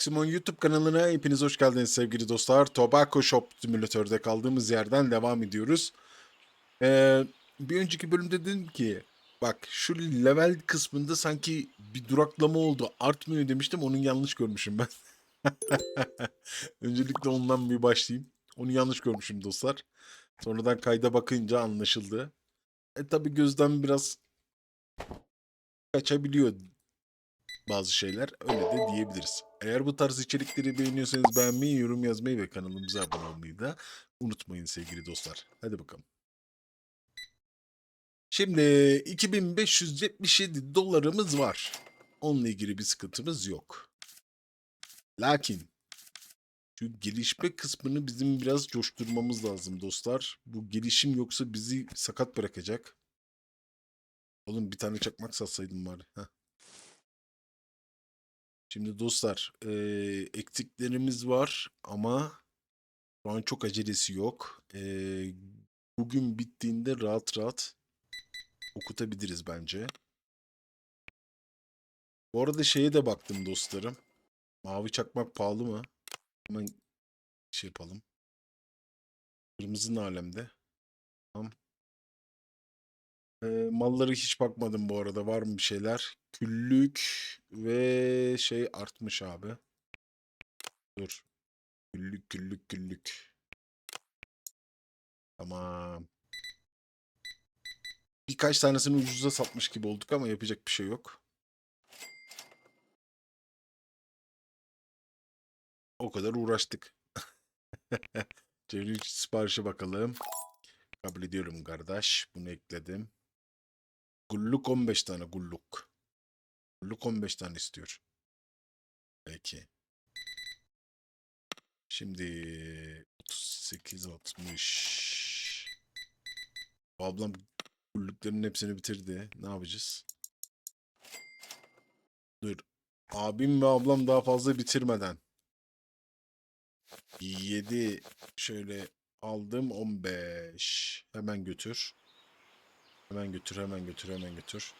Maximum YouTube kanalına hepiniz hoş geldiniz sevgili dostlar. Tobacco Shop simülatörde kaldığımız yerden devam ediyoruz. Ee, bir önceki bölümde dedim ki bak şu level kısmında sanki bir duraklama oldu artmıyor demiştim onun yanlış görmüşüm ben. Öncelikle ondan bir başlayayım. Onu yanlış görmüşüm dostlar. Sonradan kayda bakınca anlaşıldı. E tabi gözden biraz kaçabiliyor bazı şeyler. Öyle de diyebiliriz. Eğer bu tarz içerikleri beğeniyorsanız beğenmeyi, yorum yazmayı ve kanalımıza abone olmayı da unutmayın sevgili dostlar. Hadi bakalım. Şimdi 2577 dolarımız var. Onunla ilgili bir sıkıntımız yok. Lakin şu gelişme kısmını bizim biraz coşturmamız lazım dostlar. Bu gelişim yoksa bizi sakat bırakacak. Oğlum bir tane çakmak satsaydım bari. Heh. Şimdi dostlar eee, eksiklerimiz var ama şu an çok acelesi yok. Eee, bugün bittiğinde rahat rahat okutabiliriz bence. Bu arada şeye de baktım dostlarım. Mavi çakmak pahalı mı? Hemen şey yapalım. Kırmızı alemde? Tamam. Eee, malları hiç bakmadım bu arada. Var mı bir şeyler? Küllük ve şey artmış abi. Dur. Küllük küllük küllük. Tamam. Birkaç tanesini ucuza satmış gibi olduk ama yapacak bir şey yok. O kadar uğraştık. Çeviri içi siparişe bakalım. Kabul ediyorum kardeş. Bunu ekledim. Gulluk 15 tane gulluk. Gulluk 15 tane istiyor. Peki. Şimdi 38 60. Ablam gullukların hepsini bitirdi. Ne yapacağız? Dur. Abim ve ablam daha fazla bitirmeden. 7 şöyle aldım 15. Hemen götür. Hemen götür, hemen götür, hemen götür.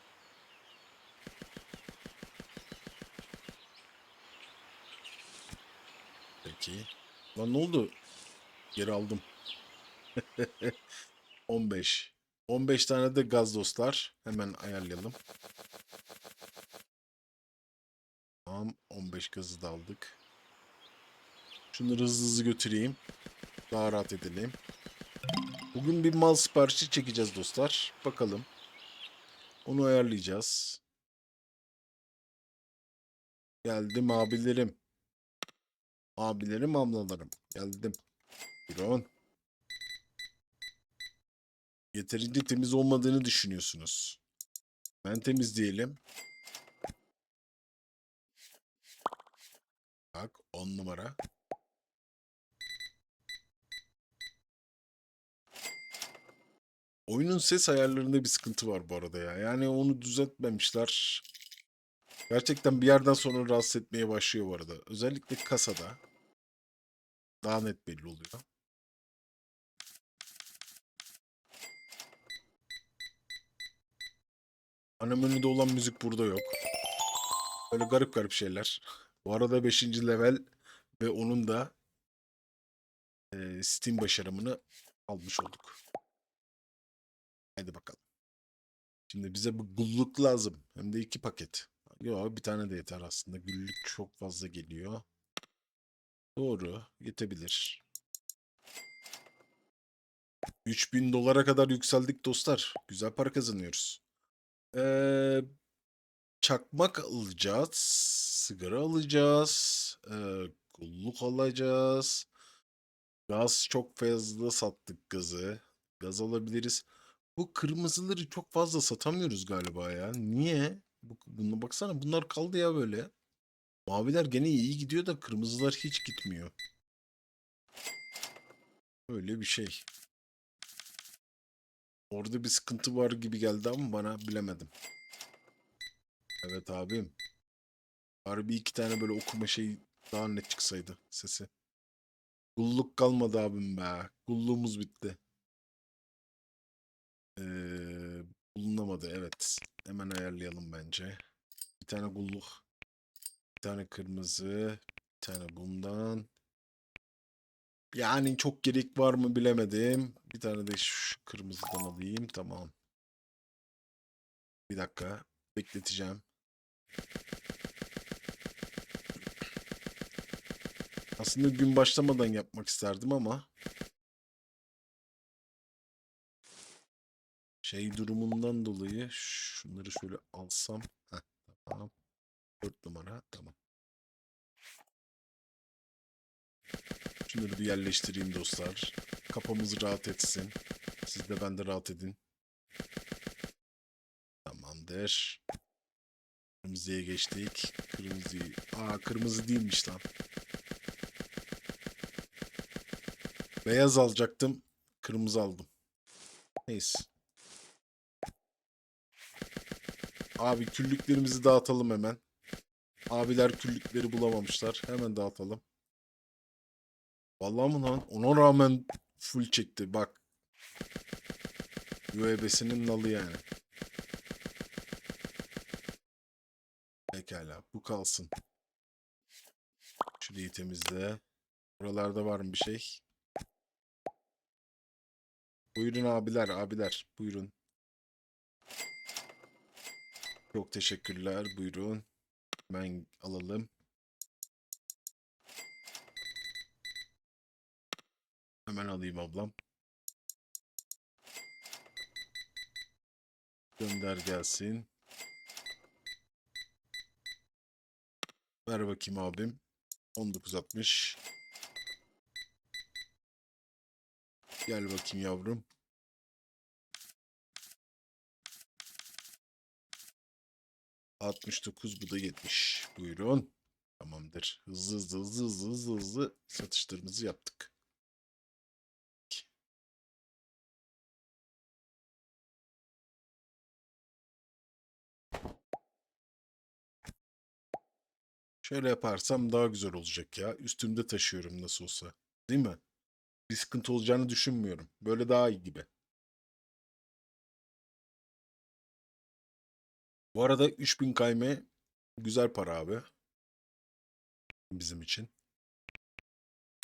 Peki. Lan ne oldu? Geri aldım. 15. 15 tane de gaz dostlar. Hemen ayarlayalım. Tamam. 15 gazı da aldık. Şunları hızlı hızlı götüreyim. Daha rahat edelim. Bugün bir mal siparişi çekeceğiz dostlar. Bakalım. Onu ayarlayacağız. Geldim abilerim. Abilerim, ablalarım. Geldim. Buyurun. Yeterince temiz olmadığını düşünüyorsunuz. Ben temizleyelim. Bak 10 numara. Oyunun ses ayarlarında bir sıkıntı var bu arada ya. Yani onu düzeltmemişler. Gerçekten bir yerden sonra rahatsız etmeye başlıyor bu arada. Özellikle kasada. Daha net belli oluyor. Ana menüde olan müzik burada yok. Böyle garip garip şeyler. Bu arada 5. level ve onun da Steam başarımını almış olduk. Hadi bakalım. Şimdi bize bu gulluk lazım. Hem de iki paket. Yok bir tane de yeter aslında. Güllük çok fazla geliyor. Doğru. Yetebilir. 3000 dolara kadar yükseldik dostlar. Güzel para kazanıyoruz. Ee, çakmak alacağız. Sigara alacağız. Ee, gulluk alacağız. Gaz çok fazla sattık gazı. Gaz alabiliriz. Bu kırmızıları çok fazla satamıyoruz galiba ya. Niye? Bu, buna baksana bunlar kaldı ya böyle. Maviler gene iyi gidiyor da kırmızılar hiç gitmiyor. Öyle bir şey. Orada bir sıkıntı var gibi geldi ama bana bilemedim. Evet abim. Harbi iki tane böyle okuma şey daha net çıksaydı sesi. Gulluk kalmadı abim be. Gulluğumuz bitti. Ee, bulunamadı evet. Hemen ayarlayalım bence. Bir tane gulluk. Bir tane kırmızı. Bir tane bundan. Yani çok gerek var mı bilemedim. Bir tane de şu kırmızıdan alayım. Tamam. Bir dakika. Bekleteceğim. Aslında gün başlamadan yapmak isterdim ama şey durumundan dolayı şunları şöyle alsam. Heh, tamam. 4 numara. Tamam. Şunları bir yerleştireyim dostlar. Kafamız rahat etsin. Siz de ben de rahat edin. Tamamdır. Kırmızıya geçtik. Kırmızıyı... Aa kırmızı değilmiş lan. Beyaz alacaktım. Kırmızı aldım. Neyse. Abi küllüklerimizi dağıtalım hemen. Abiler küllükleri bulamamışlar. Hemen dağıtalım. Vallahi mı lan? Ona rağmen full çekti. Bak. UEB'sinin nalı yani. Pekala. Bu kalsın. Şurayı temizle. Buralarda var mı bir şey? Buyurun abiler, abiler. Buyurun. Çok teşekkürler. Buyurun. Hemen alalım. Hemen alayım ablam. Gönder gelsin. Ver bakayım abim. 1960. Gel bakayım yavrum. ...69 bu da 70. Buyurun. Tamamdır. Hızlı hızlı hızlı hızlı hızlı hızlı satışlarımızı yaptık. Şöyle yaparsam daha güzel olacak ya. Üstümde taşıyorum nasıl olsa. Değil mi? Bir sıkıntı olacağını düşünmüyorum. Böyle daha iyi gibi. Bu arada 3000 kayme güzel para abi. Bizim için.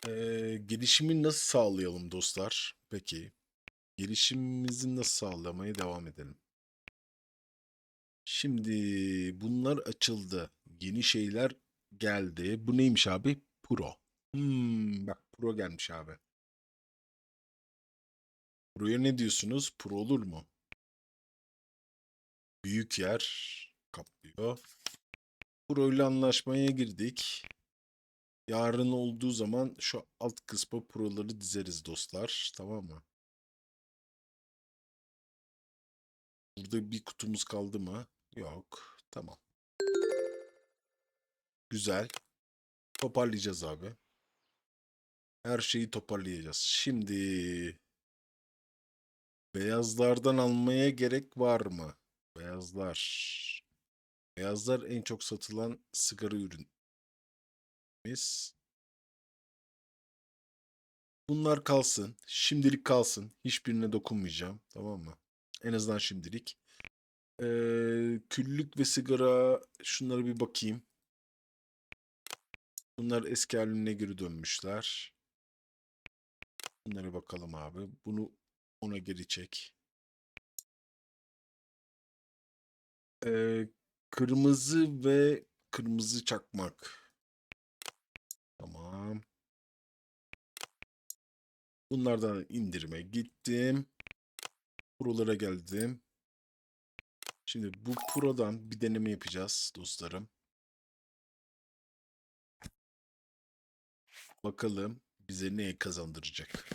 Ee, gelişimi nasıl sağlayalım dostlar? Peki. Gelişimimizi nasıl sağlamaya devam edelim? Şimdi bunlar açıldı. Yeni şeyler geldi. Bu neymiş abi? Pro. Hmm, bak Pro gelmiş abi. Pro'ya ne diyorsunuz? Pro olur mu? Büyük yer kaplıyor. Pro anlaşmaya girdik. Yarın olduğu zaman şu alt kısma Pro'ları dizeriz dostlar. Tamam mı? Burada bir kutumuz kaldı mı? Yok. Tamam. Güzel. Toparlayacağız abi. Her şeyi toparlayacağız. Şimdi beyazlardan almaya gerek var mı? Beyazlar. Beyazlar en çok satılan sigara ürünümüz. Bunlar kalsın. Şimdilik kalsın. Hiçbirine dokunmayacağım. Tamam mı? En azından şimdilik. Ee, küllük ve sigara şunlara bir bakayım. Bunlar eski haline geri dönmüşler. Bunlara bakalım abi. Bunu ona geri çek. Ee, kırmızı ve kırmızı çakmak. Tamam. Bunlardan indirime gittim. Pro'lara geldim. Şimdi bu Pro'dan bir deneme yapacağız dostlarım. Bakalım bize ne kazandıracak.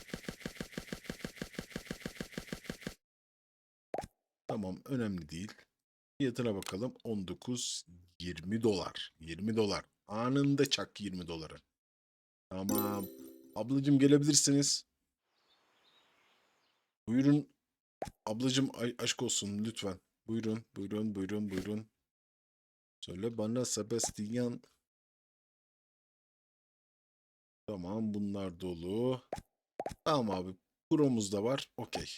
Tamam önemli değil. Fiyatına bakalım 19 20 dolar. 20 dolar. Anında çak 20 doları. Tamam. Ablacım gelebilirsiniz. Buyurun. Ablacım aşk olsun lütfen. Buyurun, buyurun, buyurun, buyurun. Söyle bana Sebastian. Tamam bunlar dolu. Tamam abi. Pro'muz da var. Okey.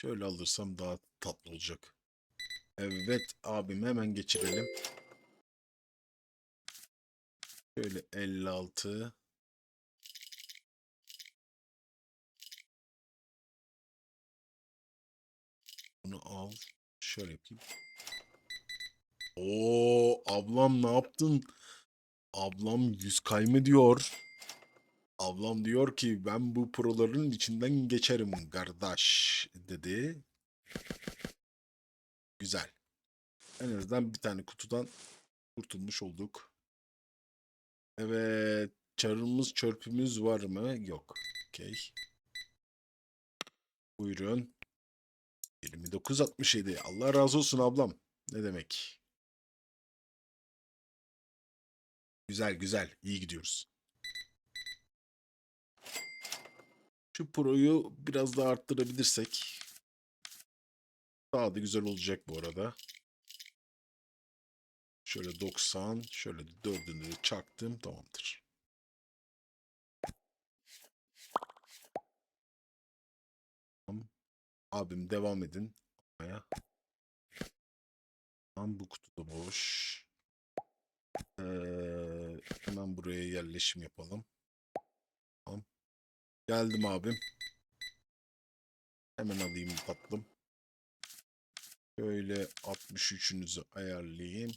Şöyle alırsam daha tatlı olacak. Evet abim hemen geçirelim. Şöyle 56. Bunu al. Şöyle yapayım. Oo ablam ne yaptın? Ablam yüz kayma diyor. Ablam diyor ki ben bu proların içinden geçerim kardeş dedi. Güzel. En azından bir tane kutudan kurtulmuş olduk. Evet. Çarımız çörpümüz var mı? Yok. Okey. Buyurun. 29.67. Allah razı olsun ablam. Ne demek? Güzel güzel. İyi gidiyoruz. Şu proyu biraz daha arttırabilirsek daha da güzel olacak bu arada. Şöyle 90, şöyle dördünü de çaktım. Tamamdır. Tamam. Abim devam edin. Tamam bu kutu da boş. Ee, hemen buraya yerleşim yapalım. Geldim abim. Hemen alayım tatlım. Şöyle 63'ünüzü ayarlayayım.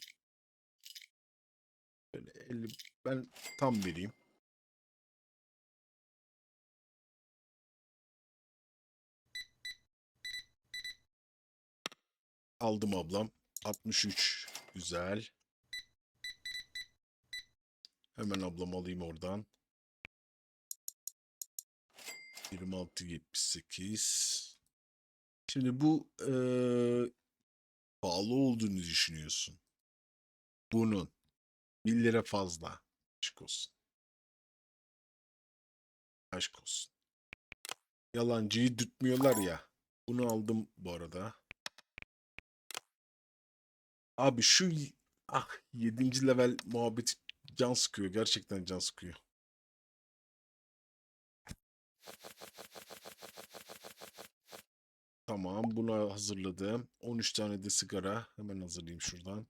Böyle 50 ben tam vereyim. Aldım ablam. 63. Güzel. Hemen ablam alayım oradan. 26 78. Şimdi bu eee pahalı olduğunu düşünüyorsun. Bunun 1 lira fazla. Aşk olsun. Aşk olsun. Yalancıyı dütmüyorlar ya. Bunu aldım bu arada. Abi şu ah 7. level muhabbeti can sıkıyor. Gerçekten can sıkıyor. Tamam bunu hazırladım. 13 tane de sigara. Hemen hazırlayayım şuradan.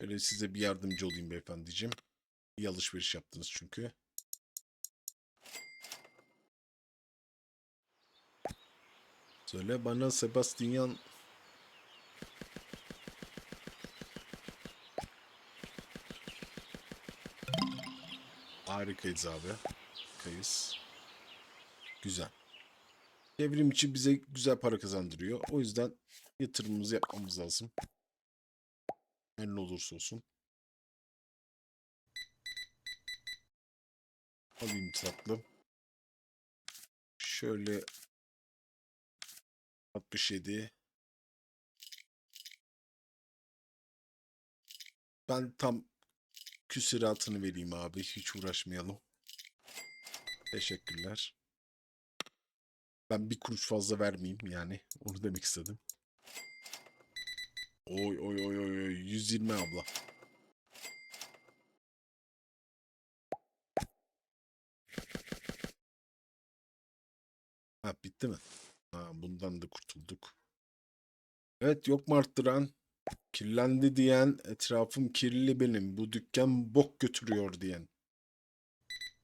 Öyle size bir yardımcı olayım beyefendiciğim. İyi alışveriş yaptınız çünkü. Söyle bana Sebastian Harikayız abi. Harikayız. Güzel. Devrim içi bize güzel para kazandırıyor. O yüzden yatırımımızı yapmamız lazım. Ne olursa olsun. Alayım tatlım. Şöyle 67. Ben tam küsuratını vereyim abi. Hiç uğraşmayalım. Teşekkürler. Ben bir kuruş fazla vermeyeyim yani. Onu demek istedim. Oy oy oy oy. 120 abla. Ha bitti mi? Ha, bundan da kurtulduk. Evet yok mu arttıran? Kirlendi diyen, etrafım kirli benim, bu dükkan bok götürüyor diyen.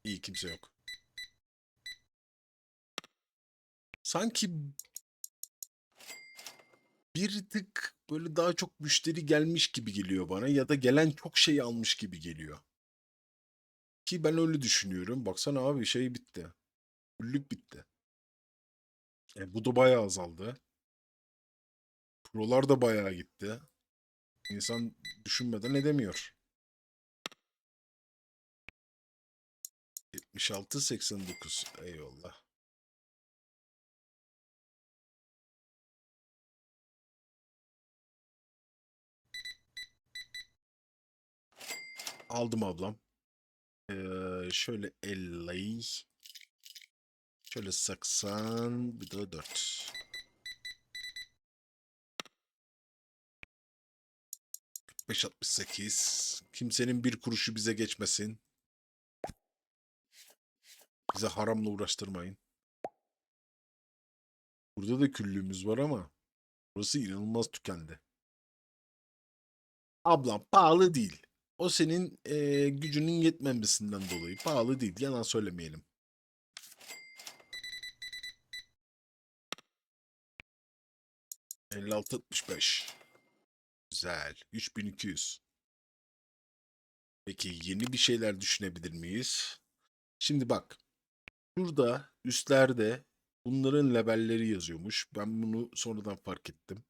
İyi kimse yok. Sanki bir tık böyle daha çok müşteri gelmiş gibi geliyor bana ya da gelen çok şey almış gibi geliyor. Ki ben öyle düşünüyorum. Baksana abi şey bitti. Fullük bitti. E, bu da bayağı azaldı. Prolar da bayağı gitti. İnsan düşünmeden edemiyor. 76-89. Eyvallah. Aldım ablam. Ee, şöyle 50. Şöyle 80. Bir de 4. 5.68. Kimsenin bir kuruşu bize geçmesin. Bize haramla uğraştırmayın. Burada da küllüğümüz var ama burası inanılmaz tükendi. Ablam pahalı değil. O senin eee, gücünün yetmemesinden dolayı pahalı değil. Yalan söylemeyelim. ...56 65. Güzel. 3200. Peki yeni bir şeyler düşünebilir miyiz? Şimdi bak. Şurada üstlerde bunların labelleri yazıyormuş. Ben bunu sonradan fark ettim.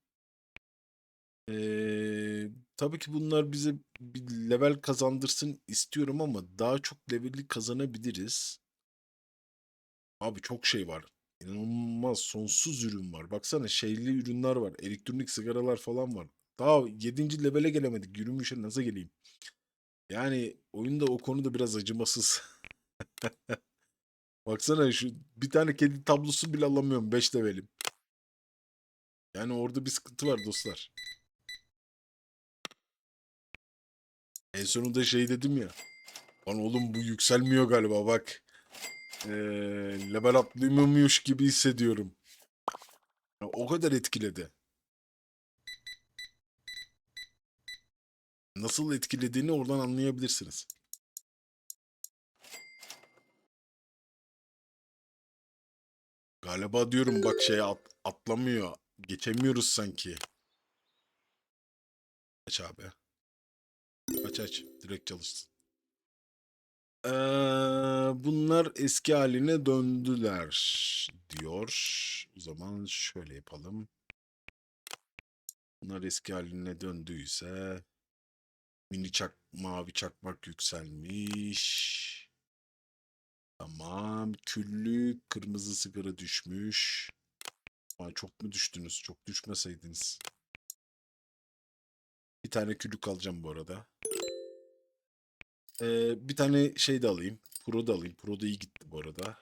Ee, tabii ki bunlar bize bir level kazandırsın istiyorum ama daha çok leveli kazanabiliriz. Abi çok şey var. İnanılmaz sonsuz ürün var. Baksana şeyli ürünler var. Elektronik sigaralar falan var. Daha 7. levele gelemedik. Yürümüşe nasıl geleyim? Yani oyunda o konuda biraz acımasız. Baksana şu bir tane kedi tablosu bile alamıyorum 5 levelim. Yani orada bir sıkıntı var dostlar. En sonunda şey dedim ya. Lan oğlum bu yükselmiyor galiba bak. Ee, level atlayamıyormuş gibi hissediyorum. Ya, o kadar etkiledi. Nasıl etkilediğini oradan anlayabilirsiniz. Galiba diyorum bak şey at- atlamıyor. Geçemiyoruz sanki. Aç abi. Aç aç. Direkt çalışsın. Ee, bunlar eski haline döndüler diyor. O zaman şöyle yapalım. Bunlar eski haline döndüyse mini çak mavi çakmak yükselmiş. Tamam. Küllü kırmızı sigara düşmüş. Ay çok mu düştünüz? Çok düşmeseydiniz. Bir tane küllük alacağım bu arada. Ee, bir tane şey de alayım. Pro da alayım. Pro da iyi gitti bu arada.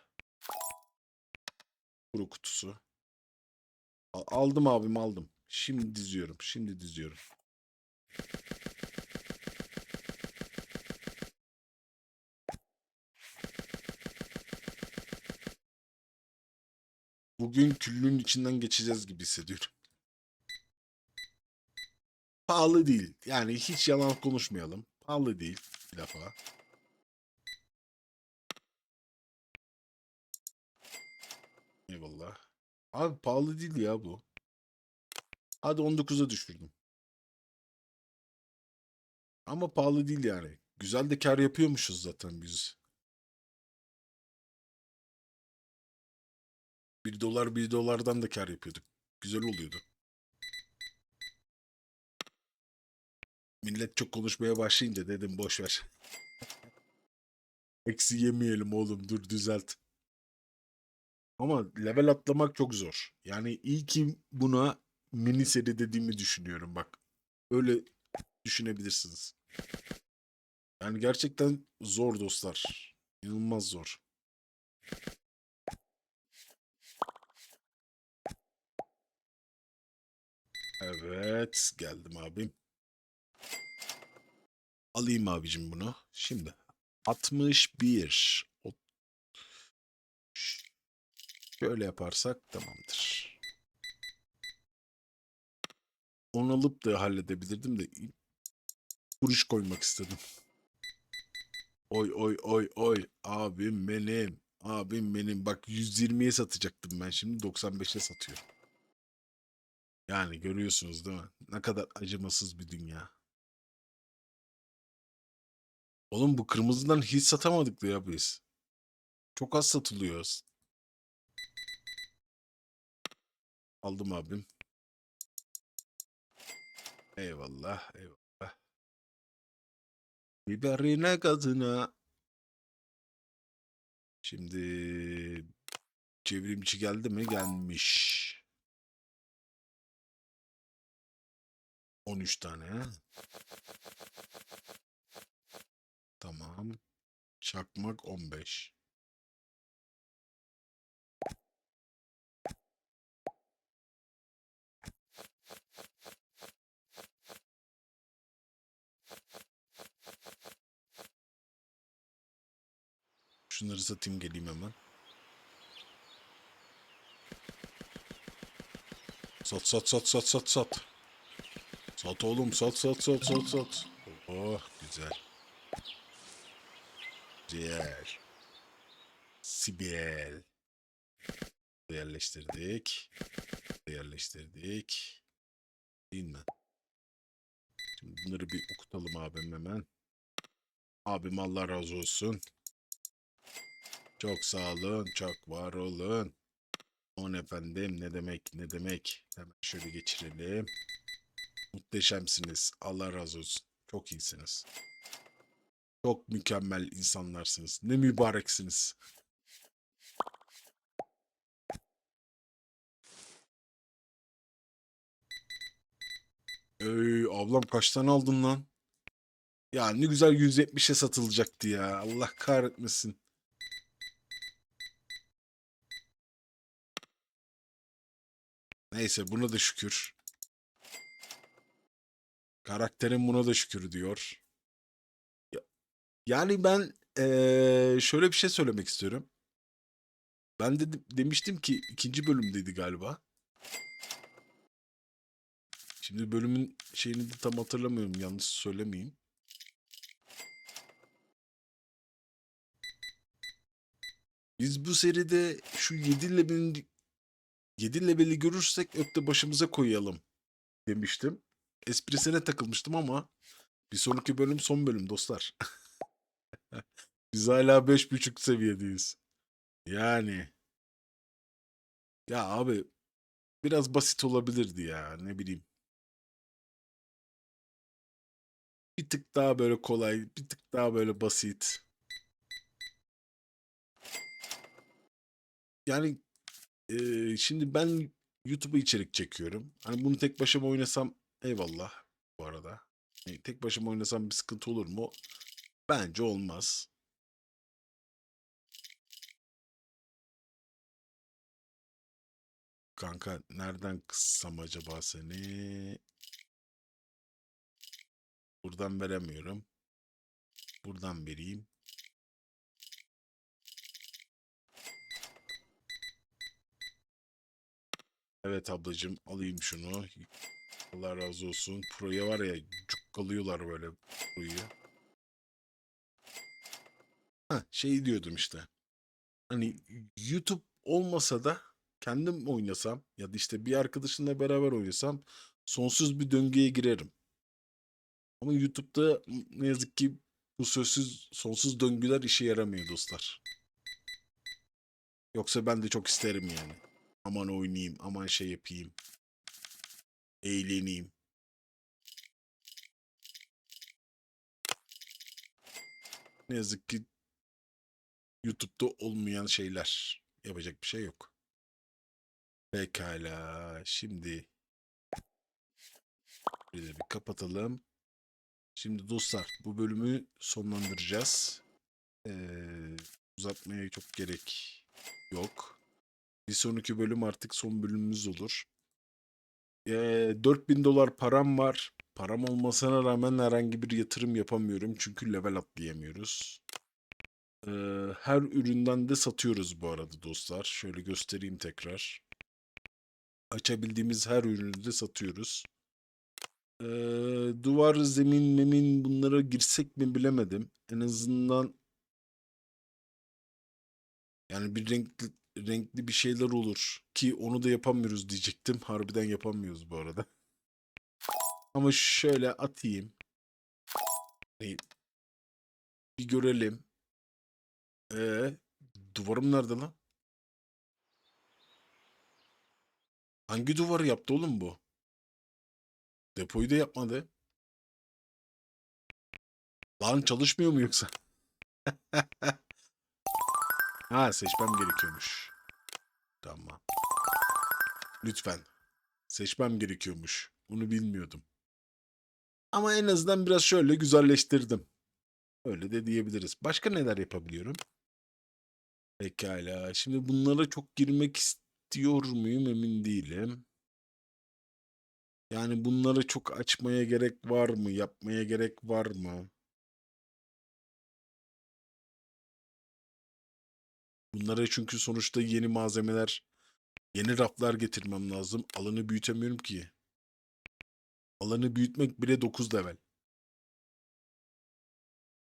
Pro kutusu. Aldım abim aldım. Şimdi diziyorum. Şimdi diziyorum. Bugün küllüğün içinden geçeceğiz gibi hissediyorum. Pahalı değil. Yani hiç yalan konuşmayalım. Pahalı değil bir defa. Eyvallah. Abi pahalı değil ya bu. Hadi 19'a düşürdüm. Ama pahalı değil yani. Güzel de kar yapıyormuşuz zaten biz. 1 dolar 1 dolardan da kar yapıyorduk. Güzel oluyordu. Millet çok konuşmaya başlayınca dedim boş ver. Eksi yemeyelim oğlum dur düzelt. Ama level atlamak çok zor. Yani iyi ki buna mini seri dediğimi düşünüyorum bak. Öyle düşünebilirsiniz. Yani gerçekten zor dostlar. İnanılmaz zor. Evet geldim abim. Alayım abicim bunu. Şimdi 61. O- Ş- Şöyle yaparsak tamamdır. Onu alıp da halledebilirdim de kuruş koymak istedim. Oy oy oy oy abim benim. Abim benim. Bak 120'ye satacaktım ben şimdi 95'e satıyorum. Yani görüyorsunuz değil mi? Ne kadar acımasız bir dünya. Oğlum bu kırmızıdan hiç satamadık ya biz. Çok az satılıyoruz. Aldım abim. Eyvallah, eyvallah. Biberine gazına. Şimdi çevrimçi geldi mi? Gelmiş. 13 tane. Tamam. Çakmak 15. Şunları satayım geleyim hemen. Sat sat sat sat sat sat. Sat oğlum sat sat sat sat sat. Oh güzel. Güzel. Sibel. Yerleştirdik. Yerleştirdik. Değil mi? Şimdi bunları bir okutalım abim hemen. Abim Allah razı olsun. Çok sağ olun, çok var olun. On efendim ne demek ne demek. Hemen şöyle geçirelim. Muhteşemsiniz. Allah razı olsun. Çok iyisiniz. Çok mükemmel insanlarsınız. Ne mübareksiniz. Ey ablam kaç tane aldın lan? Ya ne güzel 170'e satılacaktı ya. Allah kahretmesin. Neyse buna da şükür. Karakterim buna da şükür diyor. Ya- Yani ben eee, şöyle bir şey söylemek istiyorum. Ben de demiştim ki ikinci bölümdeydi galiba. Şimdi bölümün şeyini de tam hatırlamıyorum. Yanlış söylemeyeyim. Biz bu seride şu 7 levelin 7 leveli görürsek öpte başımıza koyalım demiştim. Esprisine takılmıştım ama bir sonraki bölüm son bölüm dostlar. Biz hala 5.5 seviyedeyiz. Yani ya abi biraz basit olabilirdi ya ne bileyim. Bir tık daha böyle kolay, bir tık daha böyle basit. Yani eee, şimdi ben YouTube'a içerik çekiyorum. Hani bunu tek başıma oynasam eyvallah bu arada. Yani tek başıma oynasam bir sıkıntı olur mu? Bence olmaz. Kanka nereden kıssam acaba seni? Buradan veremiyorum. Buradan vereyim. Evet ablacığım alayım şunu. Allah razı olsun. Pro'ya var ya cukkalıyorlar böyle Pro'yu. Ha şey diyordum işte. Hani YouTube olmasa da kendim oynasam ya da işte bir arkadaşımla beraber oynasam sonsuz bir döngüye girerim. Ama YouTube'da ne yazık ki bu sözsüz sonsuz döngüler işe yaramıyor dostlar. Yoksa ben de çok isterim yani. Aman oynayayım, aman şey yapayım. Eğleneyim. Ne yazık ki YouTube'da olmayan şeyler. Yapacak bir şey yok. Pekala. Şimdi bir bir kapatalım. Şimdi dostlar bu bölümü sonlandıracağız. Ee, uzatmaya çok gerek yok. Bir sonraki bölüm artık son bölümümüz olur. Ee, 4000 dolar param var. Param olmasına rağmen herhangi bir yatırım yapamıyorum. Çünkü level atlayamıyoruz. Ee, her üründen de satıyoruz bu arada dostlar. Şöyle göstereyim tekrar. Açabildiğimiz her ürünü de satıyoruz. Ee, duvar, zemin, memin bunlara girsek mi bilemedim. En azından yani bir renkli renkli bir şeyler olur ki onu da yapamıyoruz diyecektim. Harbiden yapamıyoruz bu arada. Ama şöyle atayım. Hani bir görelim. Ee, duvarım nerede lan? Hangi duvarı yaptı oğlum bu? Depoyu da yapmadı. Lan çalışmıyor mu yoksa? ha seçmem gerekiyormuş. Tamam. Lütfen. Seçmem gerekiyormuş. Bunu bilmiyordum. Ama en azından biraz şöyle güzelleştirdim. Öyle de diyebiliriz. Başka neler yapabiliyorum? Pekala. Şimdi bunlara çok girmek istiyor muyum emin değilim. Yani bunları çok açmaya gerek var mı? Yapmaya gerek var mı? Bunlara çünkü sonuçta yeni malzemeler Yeni raflar getirmem lazım. Alanı büyütemiyorum ki. Alanı büyütmek bile 9 level.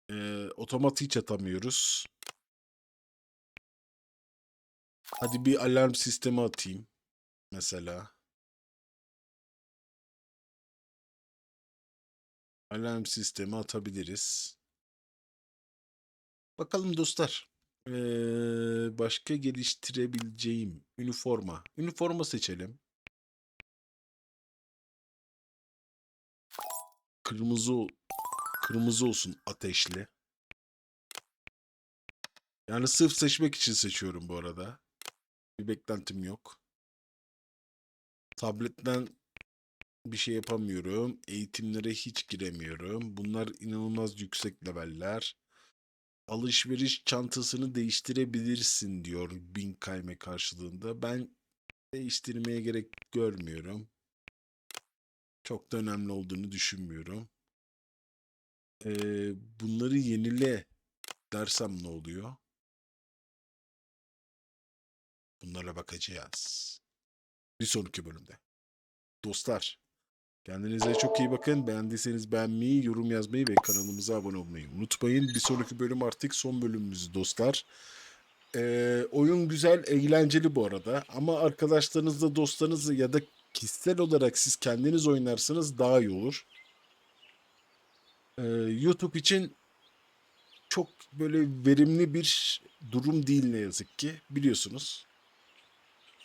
Ee, otomat hiç atamıyoruz. Hadi bir alarm sistemi atayım. Mesela. Alarm sistemi atabiliriz. Bakalım dostlar. Ee, başka geliştirebileceğim üniforma. Üniforma seçelim. Kırmızı kırmızı olsun ateşli. Yani sırf seçmek için seçiyorum bu arada. Bir beklentim yok. Tabletten bir şey yapamıyorum. Eğitimlere hiç giremiyorum. Bunlar inanılmaz yüksek leveller. Alışveriş çantasını değiştirebilirsin diyor bin kayme karşılığında. Ben değiştirmeye gerek görmüyorum. Çok da önemli olduğunu düşünmüyorum. Ee, bunları yenile dersem ne oluyor? Bunlara bakacağız. Bir sonraki bölümde. Dostlar, kendinize çok iyi bakın. Beğendiyseniz beğenmeyi, yorum yazmayı ve kanalımıza abone olmayı unutmayın. Bir sonraki bölüm artık son bölümümüz dostlar. Ee, oyun güzel, eğlenceli bu arada. Ama arkadaşlarınızla, dostlarınızla ya da kişisel olarak siz kendiniz oynarsanız daha iyi olur. Ee, YouTube için çok böyle verimli bir durum değil ne yazık ki. Biliyorsunuz.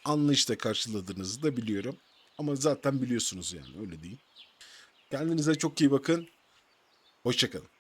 Anlayışla karşıladığınızı da biliyorum. Ama zaten biliyorsunuz yani öyle değil. Kendinize çok iyi bakın. Hoşçakalın.